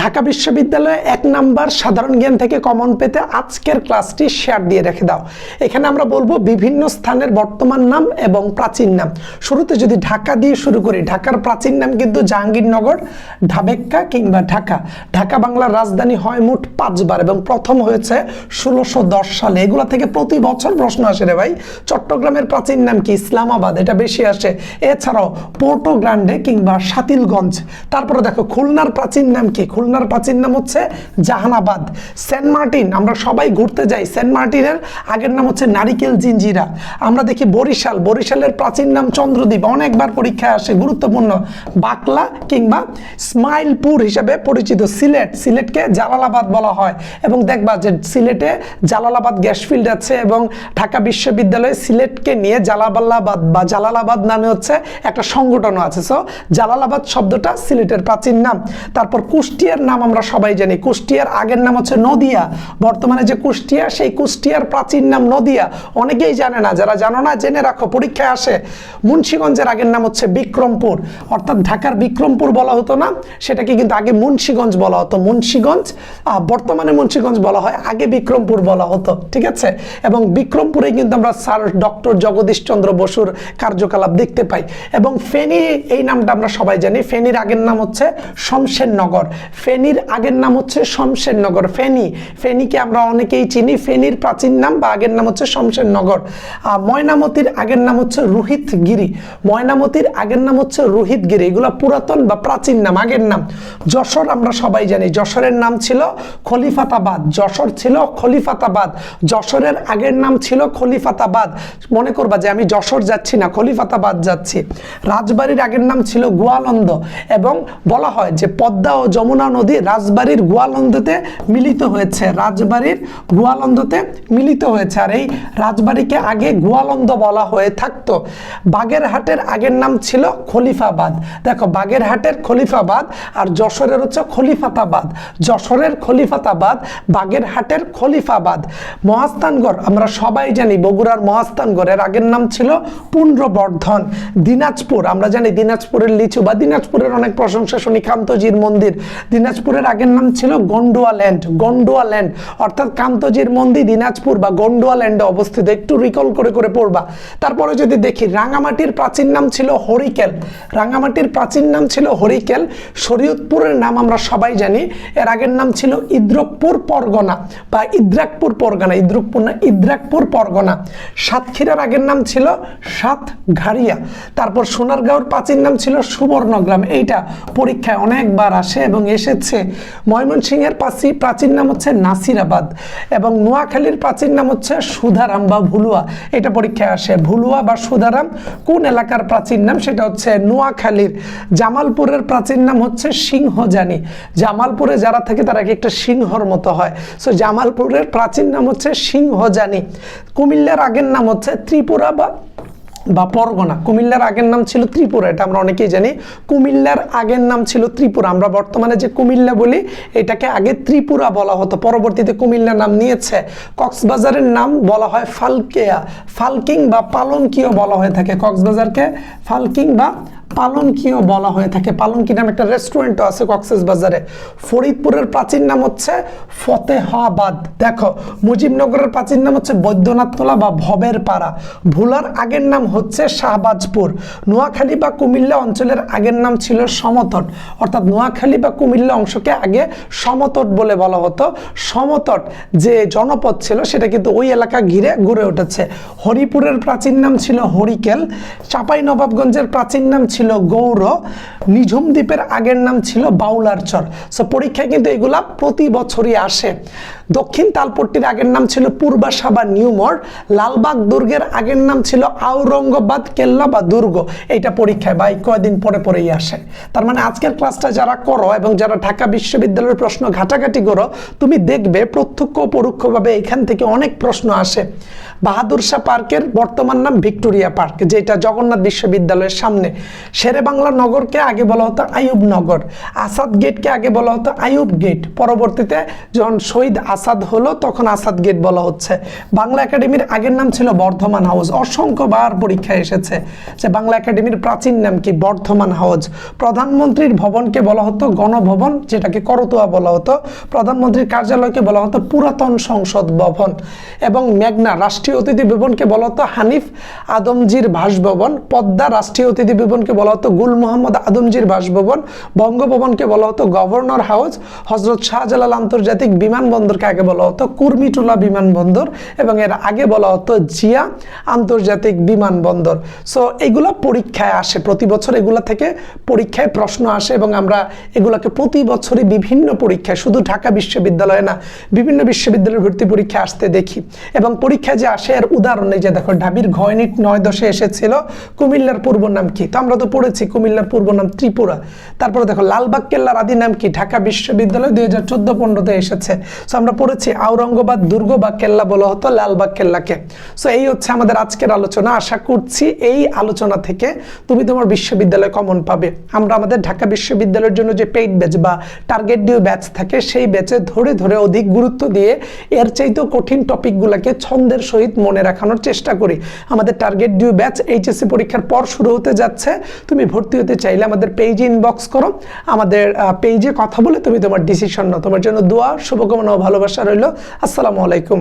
ঢাকা বিশ্ববিদ্যালয়ে এক নাম্বার সাধারণ জ্ঞান থেকে কমন পেতে আজকের ক্লাসটি শেয়ার দিয়ে রেখে দাও। এখানে আমরা বলব বিভিন্ন স্থানের বর্তমান নাম এবং প্রাচীন নাম। শুরুতে যদি ঢাকা দিয়ে শুরু করি, ঢাকার প্রাচীন নাম কিন্তু জাহাঙ্গীরনগর, ঢাবেক্কা কিংবা ঢাকা। ঢাকা বাংলার রাজধানী হয় মোট পাঁচবার এবং প্রথম হয়েছে ষোলোশো সালে। এগুলো থেকে প্রতি বছর প্রশ্ন আসে রে ভাই, চট্টগ্রামের প্রাচীন নাম কি? ইসলামাবাদ, এটা বেশি আসে। এছাড়াও পোর্টো গ্রান্ডে কিংবা সাতিলগঞ্জ তারপরে দেখো, খুলনার প্রাচীন নাম কি? খুলনার প্রাচীন নাম হচ্ছে জাহানাবাদ। সেন্ট মার্টিন, আমরা সবাই ঘুরতে যাই সেন্ট মার্টিনের। আগের নাম হচ্ছে নারিকেল জিঞ্জিরা। আমরা দেখি বরিশাল, বরিশালের প্রাচীন নাম চন্দ্রদ্বীপ। অনেকবার পরীক্ষায় আসে গুরুত্বপূর্ণ বাকলা কিংবা স্মাইলপুর হিসাবে পরিচিত সিলেট। সিলেটকে জালালাবাদ বলা হয়। এবং দেখবা যে সিলেটে জালালাবাদ গ্যাস ফিল্ড আছে এবং ঢাকা বিশ্ববিদ্যালয়ে সিলেটকে নিয়ে জালালাবাদ বা জালালাবাদ নামে হচ্ছে একটা সংগঠনও আছে। সো জালালাবাদ শব্দটা সিলেটের প্রাচীন নাম। তারপর কুষ্টিয়ার নাম আমরা সবাই জানি। কুষ্টিয়ার আগের নাম হচ্ছে নদিয়া। বর্তমানে যে কুষ্টিয়া, সেই কুষ্টিয়ার প্রাচীন নাম নদিয়া। অনেকেই জানে না, যারা জানো না, জেনে রাখো, পরীক্ষায় আসে। মুন্সীগঞ্জের আগের নাম হচ্ছে বিক্রমপুর। অর্থাৎ ঢাকার বিক্রমপুর বলা হতো না, সেটাকে কিন্তু আগে মুন্সীগঞ্জ বলা হতো। মুন্সীগঞ্জ বর্তমানে মুন্সীগঞ্জ বলা হয়, আগে বিক্রমপুর বলা হতো, ঠিক আছে? এবং বিক্রমপুরে কিন্তু আমরা স্যার ডক্টর জগদীশ চন্দ্র বসুর কার্যকলাপ দেখতে পাই। এবং ফেনী, এই নামটা আমরা সবাই জানি। ফেনীর আগের নাম হচ্ছে শমশেরনগর। ফেনীর আগের নাম হচ্ছে শমশেরনগর। ফেনী, ফেনীকে আমরা অনেকেই চিনি। ফেনীর প্রাচীন নাম বা আগের নাম হচ্ছে শমশেরনগর। ময়নামতির আগের নাম হচ্ছে রোহিতগিরি। ময়নামতির আগের নাম হচ্ছে রোহিতগিরি। এগুলো পুরাতন বা প্রাচীন নাম, আগের নাম। যশোর আমরা সবাই জানি। যশোরের নাম ছিল খলিফাতাবাদ। যশোর ছিল খলিফাতাবাদ। যশোরের আগের নাম ছিল খলিফাতাবাদ। মনে করবা যে আমি যশোর যাচ্ছি না, খলিফাতাবাদ যাচ্ছি। রাজবাড়ির আগের নাম ছিল গোয়ালন্দ। এবং বলা হয় যে পদ্মা ও যমুনা নদী রাজবাড়ির গোয়ালন্দতে মিলিত হয়েছে, রাজবাড়ির গোয়ালন্দতে মিলিত হয়েছে। আর এই রাজবাড়িকে আগে গোয়ালন্দ বলা হয়ে থাকতো। বাগেরহাটের আগের নাম ছিল খলিফাবাদ। দেখো, বাগেরহাটের খলিফাবাদ আর যশোরের হচ্ছে খলিফাতাবাদ। যশোরের খলিফাতাবাদ, বাগেরহাটের খলিফাবাদ। মহাস্থানগড়, আমরা সবাই জানি বগুড়ার মহাস্থানগড়ের আগের নাম ছিল পুণ্ড্রবর্ধন দিনাজপুর, আমরা জানি দিনাজপুরের লিচু বা দিনাজপুরের অনেক প্রশংসা শুনি কান্তজির মন্দির। দিনাজপুরের আগের নাম ছিল গন্ডুয়া ল্যান্ড গন্ডুয়া ল্যান্ড অর্থাৎ কান্তজির মন্দির দিনাজপুর বা গন্ডুয়া ল্যান্ডে অবস্থিত। একটু রিকল করে করে পড়বা। তারপরে যদি দেখি, রাঙামাটির প্রাচীন নাম ছিল হরিকেল। রাঙামাটির প্রাচীন নাম ছিল হরিকেল। শরীয়তপুরের নাম আমরা সবাই জানি। এর আগের নাম ছিল ইদ্রকপুর পরগনা বা ইদ্রাকপুর পরগনা। ইদ্রকপুর না, ইদ্রাকপুর পরগনা। সাতক্ষীরার আগের নাম ছিল সাত ঘাড়িয়া তারপর সোনারগাঁওর প্রাচীন নাম ছিল সুবর্ণগ্রাম। এইটা পরীক্ষায় অনেকবার আসে এবং এসেছে। ময়মনসিংহের পাশি প্রাচীন নাম হচ্ছে নাসিরাবাদ এবং নোয়াখালীর প্রাচীন নাম হচ্ছে সুধারাম বা ভুলুয়া। এটা পরীক্ষায় আসে। ভুলুয়া বা সুধারাম কোন এলাকার প্রাচীন নাম? সেটা হচ্ছে নোয়াখালীর। জামালপুরের প্রাচীন নাম হচ্ছে সিংহজানি। জামালপুরে যারা থাকে, তারা কি একটা সিংহর মতো হয়। সো জামালপুরের প্রাচীন নাম হচ্ছে সিংহজানি। কুমিল্লার আগের নাম হচ্ছে ত্রিপুরা বা বা পরগনা। কুমিল্লার আগের নাম ছিল ত্রিপুরা, এটা আমরা অনেকেই জানি। কুমিল্লার আগের নাম ছিল ত্রিপুরা। আমরা বর্তমানে যে কুমিল্লা বলি, এটাকে আগে ত্রিপুরা বলা হতো। পরবর্তীতে কুমিল্লা নাম নিয়েছে। কক্সবাজারের নাম বলা হয় ফালকেয়া। ফালকিং বা পালঙ্কিও বলা হয়ে থাকে কক্সবাজারকে। ফালকিং বা পালঙ্কিও বলা হয়ে থাকে। পালঙ্কি নামে একটা রেস্টুরেন্টও আছে কক্সেস বাজারে ফরিদপুরের প্রাচীন নাম হচ্ছে ফতেহাবাদ। দেখো, মুজিবনগরের প্রাচীন নাম হচ্ছে বৈদ্যনাথতলা বা ভবের পাড়া ভুলার আগের নাম হচ্ছে শাহবাজপুর। নোয়াখালী বা কুমিল্লা অঞ্চলের আগের নাম ছিল সমতট। অর্থাৎ নোয়াখালী বা কুমিল্লা অংশকে আগে সমতট বলে বলা হতো। সমতট যে জনপদ ছিল, সেটা কিন্তু ওই এলাকা ঘিরে গড়ে উঠেছে। হরিপুরের প্রাচীন নাম ছিল হরিকেল। চাপাই নবাবগঞ্জের প্রাচীন নাম ছিল গৌর, নিঝুম দ্বীপের আগের নাম ছিল বাউলার চর। সো পরীক্ষায় কিন্তু এগুলা প্রতি বছরই আসে। দক্ষিণ তালপট্টির আগের নাম ছিল পূর্বাশা বা নিউমর, লালবাগ দুর্গের আগের নাম ছিল আওরঙ্গাবাদ, কেল্লা বা দুর্গ। এইটা পরীক্ষায় বা কয়দিন পরে পরেই আসে। তার মানে আজকের ক্লাসটা যারা করো এবং যারা ঢাকা বিশ্ববিদ্যালয়ের প্রশ্ন ঘাটাঘাটি করো, তুমি দেখবে প্রত্যক্ষ পরোক্ষভাবে এখান থেকে অনেক প্রশ্ন আসে। বাহাদুর শাহ পার্কের বর্তমান নাম ভিক্টোরিয়া পার্ক, যেটা জগন্নাথ বিশ্ববিদ্যালয়ের সামনে। শেরে বাংলা নগরকে আগে বলা হতো আইয়ুব নগর আসাদ গেটকে আগে বলা হতো আইয়ুব গেট। পরবর্তীতে যখন শহীদ আসাদ আসাদ হলো, তখন আসাদ গেট বলা হচ্ছে। বাংলা একাডেমির আগের নাম ছিল বর্ধমান হাউস। অসংখ্যবার পরীক্ষায় এসেছে যে বাংলা একাডেমির প্রাচীন নাম কি? বর্ধমান হাউস। প্রধানমন্ত্রীর ভবনকে বলা হতো গণভবন, যেটাকে করতোয়া বলা হতো। প্রধানমন্ত্রীর কার্যালয়কে বলা হতো পুরাতন সংসদ ভবন। এবং মেঘনা রাষ্ট্রীয় অতিথি ভবনকে বলা হতো হানিফ আদমজির বাসভবন। পদ্মা রাষ্ট্রীয় অতিথি ভবনকে বলা হতো গুল মোহাম্মদ আদমজির বাসভবন। বঙ্গভবনকে বলা হতো গভর্নর হাউস। হজরত শাহজালাল আন্তর্জাতিক বিমানবন্দরকে আগে বলা হতো কুর্মিটোলা বিমানবন্দর এবং এর আগে বলা হতো জিয়া আন্তর্জাতিক বিমানবন্দর। সো এগুলো পরীক্ষায় আসে, প্রতি বছর এগুলো থেকে পরীক্ষায় প্রশ্ন আসে এবং আমরা এগুলোকে প্রতি বছরই বিভিন্ন পরীক্ষায়, শুধু ঢাকা বিশ্ববিদ্যালয়ে না, বিভিন্ন বিশ্ববিদ্যালয়ের ভর্তি পরীক্ষা আসতে দেখি। এবং পরীক্ষায় যে আসে, এর উদাহরণ যে দেখো, ঢাবির ঘয়নিট নয় দশে এসেছিল, কুমিল্লার পূর্ব নাম কি? তো আমরা তো পড়েছি কুমিল্লার পূর্ব নাম ত্রিপুরা। তারপরে দেখো, লালবাগ, কেল্লার আদি নাম কি? ঢাকা বিশ্ববিদ্যালয় দুই হাজার চোদ্দ পনেরোতে এসেছে। সো আমরা পড়েছি, আওরঙ্গবাদ, দুর্গ বা কেল্লা বলা হতো লালবাগ কেল্লাকে। সো এই হচ্ছে আমাদের আজকের আলোচনা। আশা করছি এই আলোচনা থেকে তুমি তোমার বিশ্ববিদ্যালয়ে কমন পাবে। আমরা আমাদের ঢাকা বিশ্ববিদ্যালয়ের জন্য যে পেইড ব্যাচ বা টার্গেট ডিউ ব্যাচ থাকে, সেই ব্যাচে ধরে ধরে অধিক গুরুত্ব দিয়ে এর চাইতেও কঠিন টপিকগুলোকে ছন্দের সহিত মনে রাখানোর চেষ্টা করি। আমাদের টার্গেট ডিউ ব্যাচ এইচএসসি পরীক্ষার পর শুরু হতে যাচ্ছে। তুমি ভর্তি হতে চাইলে আমাদের পেজে ইনবক্স করো। আমাদের পেজে কথা বলে তুমি তোমার ডিসিশন নাও। তোমার জন্য দোয়া, শুভকামনা ও ভালোবাসা রইল। আসসালামু আলাইকুম।